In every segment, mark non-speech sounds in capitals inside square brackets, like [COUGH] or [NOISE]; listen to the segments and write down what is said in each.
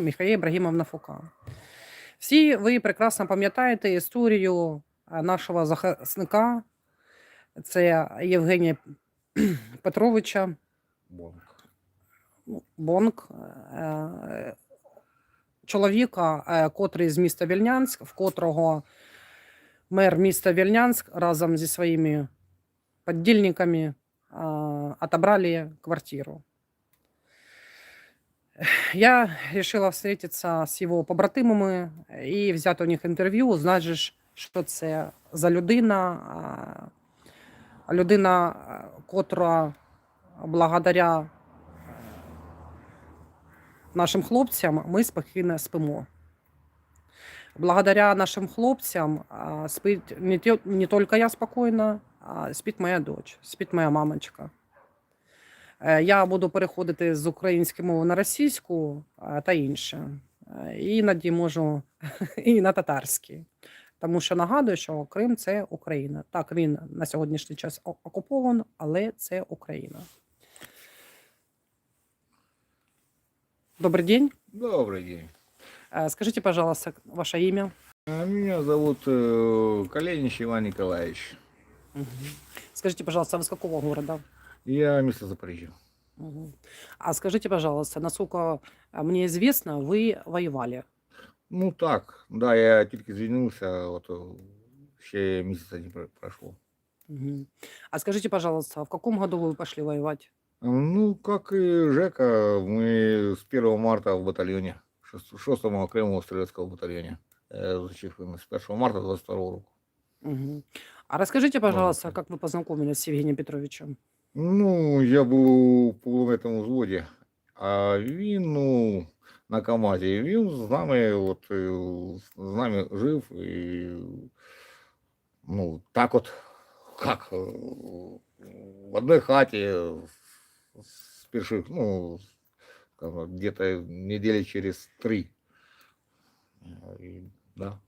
Міхаїл Ібрагімовна Фука. Всі ви прекрасно пам'ятаєте історію е, нашого захисника. Це Євгенія [CLEARS THROAT] Петровича Бонк. ну, Бонк, е, чоловіка, е, котрий з міста Вільнянськ, в котрого мер міста Вільнянськ разом зі своїми подільниками е, отобрали квартиру. Я решила встретиться з його побратимами і взяти у них інтерв'ю, узнати, що це за людина. Людина, котра благодаря нашим хлопцям ми спокійно спимо. Благодаря нашим хлопцям а, спить не, только я спокійно, а спить моя дочь, спить моя мамочка. Е, Я буду переходити з української мови на російську е, та інше. Е, І іноді можу [LAUGHS] і на татарський. Тому що нагадую, що Крим це Україна. Так, він на сьогоднішній час о- окупований, але це Україна. Добрый день. Добрый день. Э, Скажите, пожалуйста, ваше имя. А Меня зовут э, Коленич Иван Николаевич. Скажите, пожалуйста, а вы с какого города? Я место Запорожья. Мгм. А скажите, пожалуйста, насколько э, мне известно, вы воевали. Ну так, да, я тільки звільнився, от э, ще місяця не про- пройшло. Мгм. А скажите, пожалуйста, в каком году вы пошли воевать? Ну, как и Жека, мы с 1 марта в батальоне, 6-го окремого стрілецького батальйоні. Е, Зачифрено з 1 марта 22 року. Мгм. А расскажите, пожалуйста, Молодцы. как вы познакомились с Евгением Петровичем? Ну, я був у кулеметному взводі, а він, ну, на КАМАЗі. Він з нами, от, е, з нами жив і, ну, так от, як, е, в одній хаті з перших, ну, скажімо, где-то недели через три. І, да.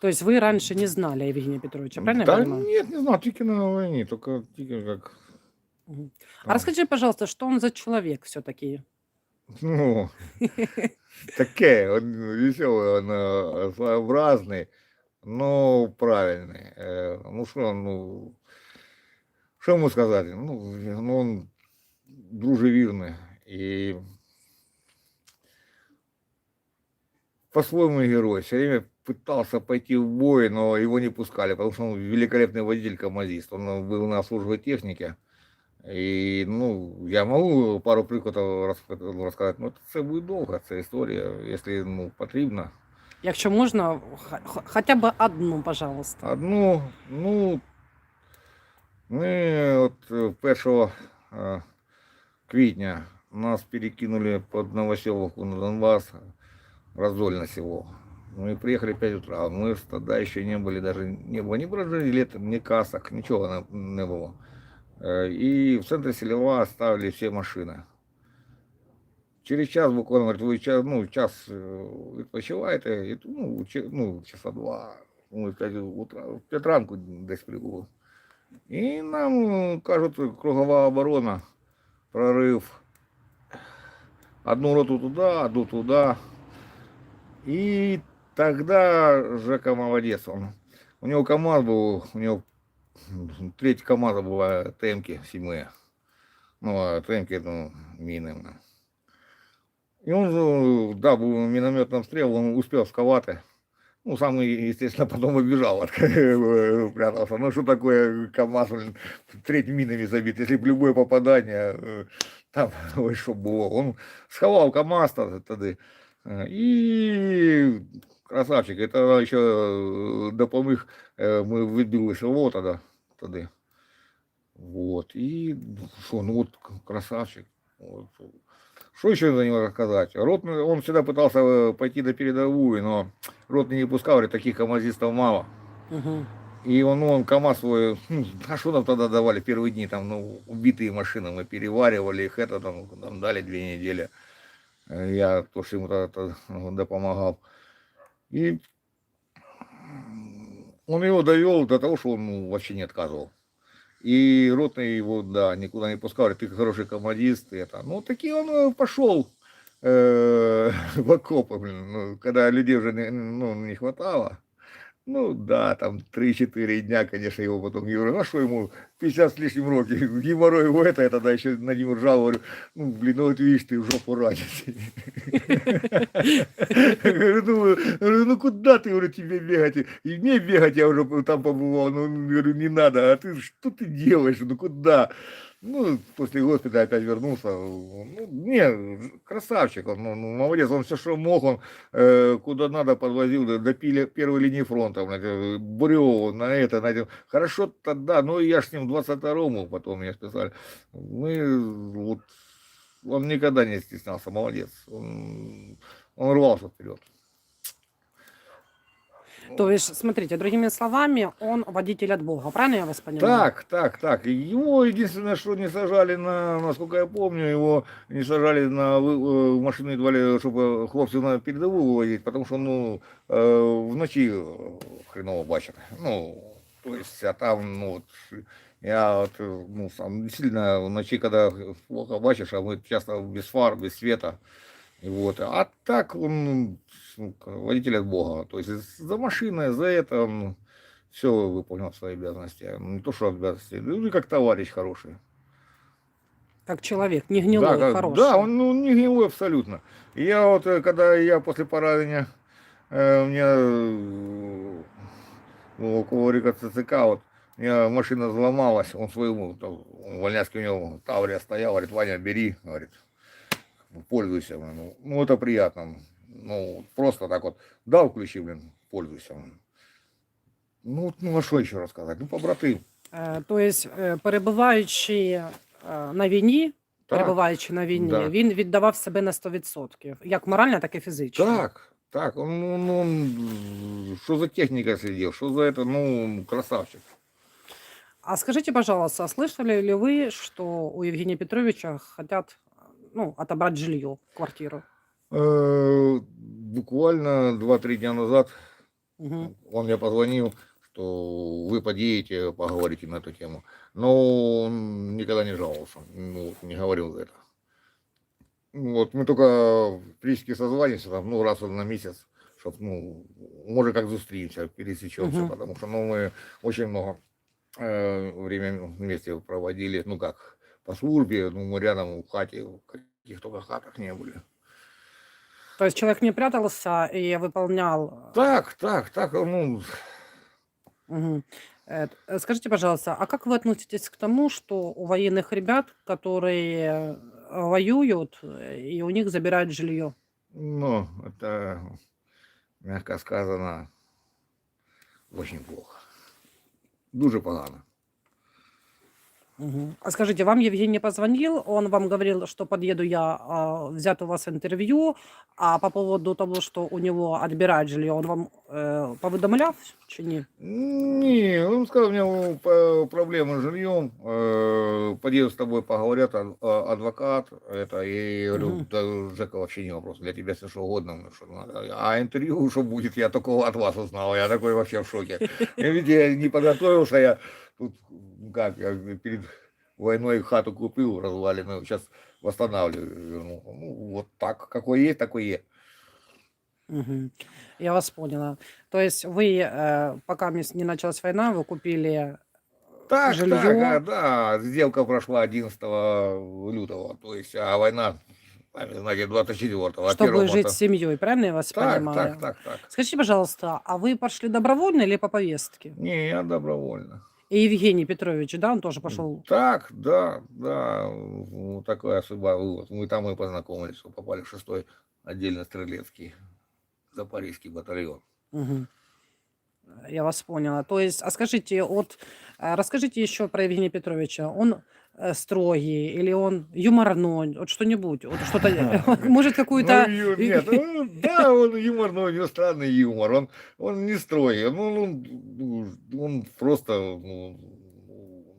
То есть вы раньше не знали Евгения Петровича, правильно да я понимаю? нет, не знаю, тільки на войне, только, тільки как... Мгм. А там, расскажите, пожалуйста, что он за человек все-таки? Ну, [LAUGHS] таке, он веселый, он э, своеобразный, но правильный. Э, Ну что, ну, что ему сказать? Ну, ну, он дружелюбный и по-своему герой. Все время пытался пойти в бой, но его не пускали, потому что он великолепный водитель-камазист. Он э, был на службе техники. І ну, я можу пару прикладів роз- розказати, ну це буде довго, ця історія, якщо ну, потрібно. Якщо можна, х- х- хоча б одну, пожалуйста. Одну, ну, ми от е, 1 е, квітня нас перекинули під Новоселовку на Донбас, раздольное село. Мы приехали в 5 утра, мы ж тогда еще не были, даже не было ни бронежилетов, ни касок, ничего не, не было. Э, И в центре Селева оставили все машины. Через час буквально, говорит, вы час, ну, час э, відпочиваєте, і, ну, чи- ну, часа два, ну, в 5 утра, в 5 ранку десь прибуло. І нам е, кажуть, кругова оборона, прорив. Одну роту туда, одну туда. И тогда Жека молодец. Он, у него КАМАЗ был, у него м, треть КАМАЗа была ТМки седьмые. Ну, а ТМки, ну, мины. ну. И он, да, был в минометном стреле, он успел сковать. Ну, сам, естественно, [LAUGHS] потом убежал, [LAUGHS] прятался. Ну, что такое КАМАЗ, треть минами забит, если б любое попадание, э, там, [LAUGHS] ой, что было. Он сховал КАМАЗ тогда, И красавчик, это еще э, допомог, э, мы выбили село тогда, тогда. Вот, и что, ну вот к- красавчик. Вот. Что еще за него рассказать? Ротный, он всегда пытался э, пойти на передовую, но ротный не пускал, говорит, таких камазистов мало. Угу. И он, ну, он КАМАЗ свой, ну, а что нам тогда давали первые дни, там, ну, убитые машины, мы переваривали их, это там, нам дали две недели. Я тоже ему тогда, тогда, ну, да помогал. И он его довел до того, что он ну, вообще не отказывал. И ротный его, да, никуда не пускал, говорит, ты хороший командист, это. Ну, таки он э, пошел э, [LAUGHS] в окопы, блин, ну, когда людей уже не, ну, не хватало. Ну да, там 3-4 дня, конечно, его потом не говорю, а что ему 50 с лишним років, геморрой [LAUGHS] его это, я тогда еще на него ржал, говорю, ну, блин, ну вот видишь, ты в жопу ранишь. [LAUGHS] Ну, говорю, ну куда ты, говорю, тебе бегать? И мне бегать, я уже там побывал, ну, говорю, не надо, а ты что ты делаешь, ну куда? Ну, после госпиталя опять вернулся. Ну, не, красавчик, он, ну, ну, молодец, он все, что мог, он э, куда надо подвозил, до, до пили- первой линии фронта, Буреву, на это, на это. Хорошо тогда, ну, я с ним в 22-му потом меня списали. Мы, вот, он никогда не стеснялся, молодец. Он, он рвался вперед. То есть, смотрите, другими словами, он водитель от Бога, правильно я вас понимаю? Так, так, так. Его единственное, что не сажали на, насколько я помню, его не сажали на вы- э, в машину едва чтобы хлопців на передову выводить, потому что, ну, э, вночі э, хреново бачать. Ну, то есть, а там, ну, вот, я вот, э, ну, сам действительно вночі, когда плохо бачишь, а мы часто без фар, без света, и вот. А так он ну, водитель от Бога. То есть за машиной, за это он все выполнял свои обязанности. Ну, Не то, что обязанности, ну и как товарищ хороший. Как человек, не гнилой, да, как- хороший. да, он ну, не гнилой абсолютно. Я вот, э, когда я после поранения, э, у меня э, ну, около река ЦЦК, вот, у меня машина взломалась, он своему, там, в Вольняцке у него Таврия стоял, говорит, Ваня, бери, говорит, пользуйся. Ну, ну, это приятно. Ну, просто так вот, дал ключи, блин, пользуйся. Ну, вот, ну, а что еще рассказать? Ну, побраты. Е, То есть, е, перебуваючи е, на війні, Так, перебуваючи на війні, Да. він віддавав себе на 100%, як морально, так і фізично. Так, так, он, ну, ну, он, что за техника следил, что за это, ну, красавчик. А скажите, пожалуйста, а слышали ли вы, что у Евгения Петровича хотят ну, отобрать жилье, квартиру? Э, Буквально 2-3 дня назад Мгм. он мне позвонил, что вы подъедете, поговорите на эту тему. Но он никогда не жаловался, ну, не говорил за это. Вот мы только практически созванимся, там, ну, раз на месяц, чтобы, ну, может, как зустрінемся, пересечемся, Мгм. потому что, ну, мы очень много э, время вместе проводили, ну, как, по службе, ну, мы рядом в хате, каких только хатах не были. То есть человек не прятался и выполнял... э, Так, так, так, ну. Э, т- э, Скажите, пожалуйста, а как вы относитесь к тому, что у военных ребят, которые воюют, и у них забирают жилье? Ну, это, мягко сказано, очень плохо. Дуже погано. Мгм. А скажите, вам Евгений позвонил, он вам говорил, что подъеду я а, взять у вас интервью, а по поводу того, что у него отбирают жилье, он вам э, повідомляв чи ні? Не, он сказал, у меня п- проблемы с жильем, э, подъеду с тобой поговорят, а- а- адвокат, это, и я говорю, Мгм. да, Жека вообще не вопрос, для тебя все что угодно, ну, что надо. а интервью, что будет, я такого от вас узнал, я такой вообще в шоке. [LAUGHS] Я, видите, я не подготовился, я тут, ну, как, я перед войной хату купил разваленную, сейчас восстанавливаю, вернул. Ну, вот так, какой есть, такой есть. Мгм. Я вас поняла. То есть вы, э, пока не началась война, вы купили Так, Жилье. так, а, да, сделка прошла 11 лютого, то есть, а война, знаете, 24-го. а чтобы 1 жить с семьей, правильно я вас Так, понимаю? так, так, так. Скажите, пожалуйста, а вы пошли добровольно или по повестке? Не, я добровольно. И Евгений Петрович, да, он тоже пошел? Так, да, да, вот такая судьба. Вот, мы там и познакомились, попали в шестой отдельно стрелецкий запорожский батальон. Мгм. Я вас поняла. То есть, а скажите, вот э, расскажите еще про Евгения Петровича. Он э, строгий или он юморной? Вот что-нибудь, вот что-то, [LAUGHS] может какую-то... Ну, нет, [LAUGHS] ну, да, он юмор, но у него странный юмор. Он, он не строгий, ну, ну, он просто ну,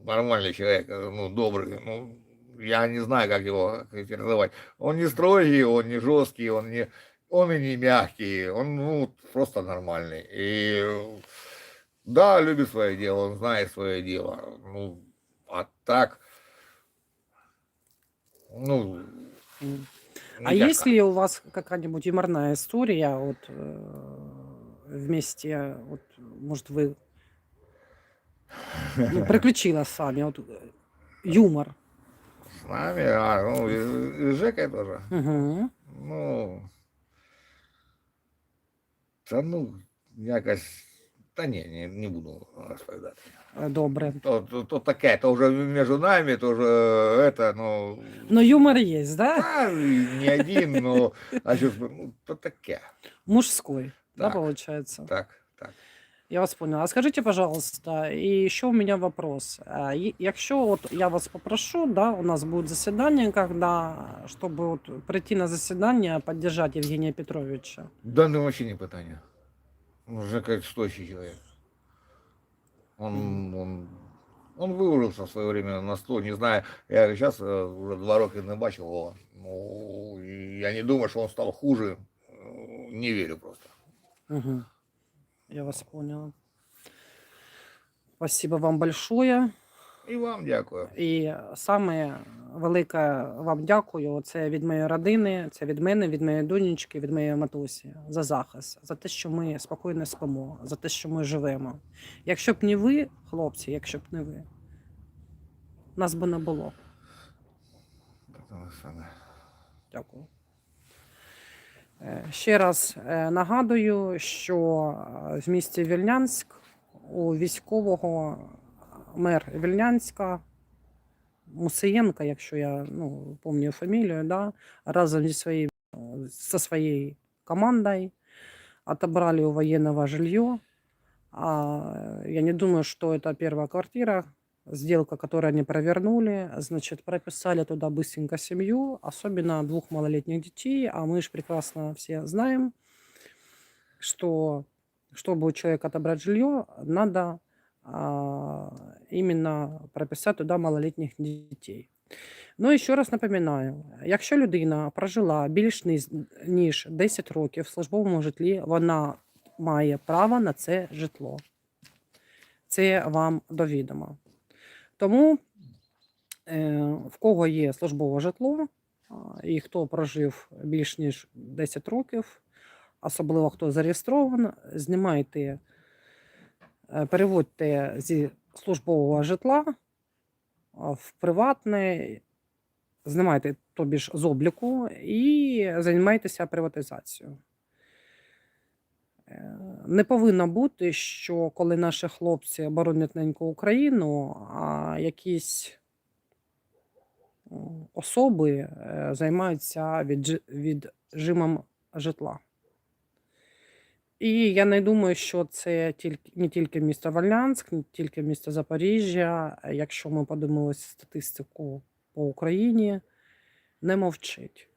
нормальный человек, ну, добрый. Ну, я не знаю, как его характеризовать. Он не строгий, он не жесткий, он не, он и не мягкий, он ну, просто нормальный. И да, любит свое дело, он знает свое дело. Ну, а так, ну. А не есть тяжко. ли у вас какая-нибудь юморная история, вот э, вместе, вот, может, вы ну, [LAUGHS] приключила с вами, вот, юмор? С нами, а, ну, и, и с Жекой тоже. Угу. Ну, та ну, якось, та ні, не, не буду розповідати. Добре. То, то, то таке, то вже між нами, то вже это, ну, Но юмор есть, да? та, не один, ну, а що, ж, ну, то таке. Мужской, да, Так. получается? Так, так. Я вас поняла. А скажите, пожалуйста, и еще у меня вопрос. А, и- Якщо от я вас попрошу, да, у нас будет заседание, когда, чтобы вот прийти на заседание, поддержать Евгения Петровича. Да, ну вообще не питання. Жека это стоящий человек. Он, он, он выложился в свое время на стол, не знаю, я сейчас уже два роки не бачив його. Ну, я не думаю, что он стал хуже. Э, Не верю просто. Угу. Я вас поняла. Спасибо вам большое. І вам дякую. І саме велике вам дякую. Це від моєї родини, це від мене, від моєї донечки, від моєї матусі за захист, за те, що ми спокійно спимо, за те, що ми живемо. Якщо б не ви, хлопці, якщо б не ви, нас би не було. Дякую. Е, Ще раз е, нагадую, що е, в місті Вільнянськ у військового мер Вільнянська Мусиєнка, якщо я ну, пам'ятаю фамілію, да, разом зі своєю, со своей командой отобрали у военного жилье. А, я не думаю, что это первая квартира, сделка, которую они провернули, значит, прописали туда быстренько семью, особенно двух малолетних детей, а мы же прекрасно все знаем, что чтобы у человека отобрать жилье, надо а, именно прописать туда малолетних детей. Ну, ще раз напоминаю, якщо людина прожила більш низ- ніж 10 років в службовому житлі, вона має право на це житло. Це вам до відома. Тому е, в кого є службове житло, і хто прожив більш ніж 10 років, особливо хто зареєстрований, знімайте, е, переводьте зі службового житла в приватне, знімайте тобі ж з обліку і займайтеся приватизацією. Е, Не повинно бути, що коли наші хлопці боронять неньку Україну, а якісь особи е, займаються віджи- віджимом житла. І я не думаю, що це тільки не тільки місто Вольнянськ, не тільки місто Запоріжжя. Якщо ми подивимося статистику по Україні, не мовчить.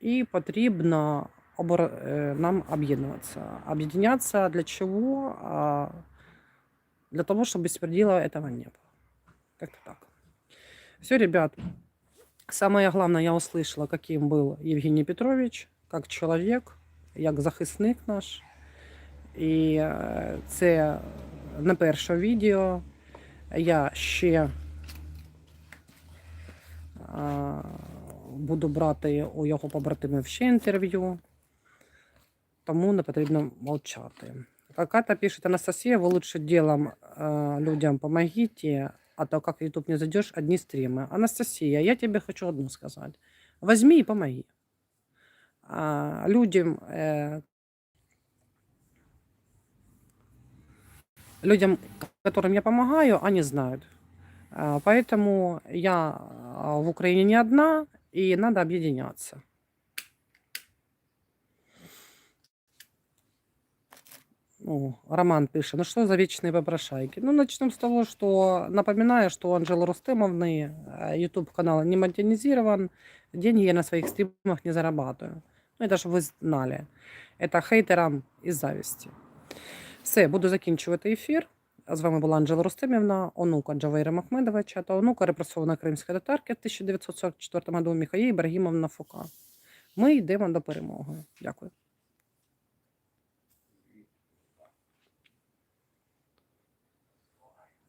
І потрібно обор- е, нам об'єднуватися. Об'єднатися для чого? А, Для того, чтобы беспредела этого не было. Как-то так. Все, ребят. Самое главное, я услышала, каким был Евгений Петрович, как чоловік, як захисник наш. І е, це не перше відео. Я ще а, буду брати у його побратимів ще інтерв'ю, Тому не потрібно мовчати. Какая-то пишет Анастасия, вы лучше делом э, людям помогите, а то как YouTube не зайдешь, одни стримы. Анастасия, я тебе хочу одно сказать. Возьми и помоги. А, людям, э, людям, которым я помогаю, они знают. А, Поэтому я а, в Украине не одна, и надо объединяться. Ну, Роман пишет, ну что за вечные попрошайки? Ну, начнем с того, что напоминаю, что у Анжелы Рустемовны YouTube канал не монетизирован, деньги я на своих стримах не зарабатываю. Ну, это чтобы вы знали. Это хейтерам із завісті. Все, буду закінчувати ефір. З вами була Анжела Рустемівна, онука Джавейра Махмедовича та онука репресованої кримської татарки в 1944 году Міхаї Ібрагімовна Фока. Ми йдемо до перемоги. Дякую.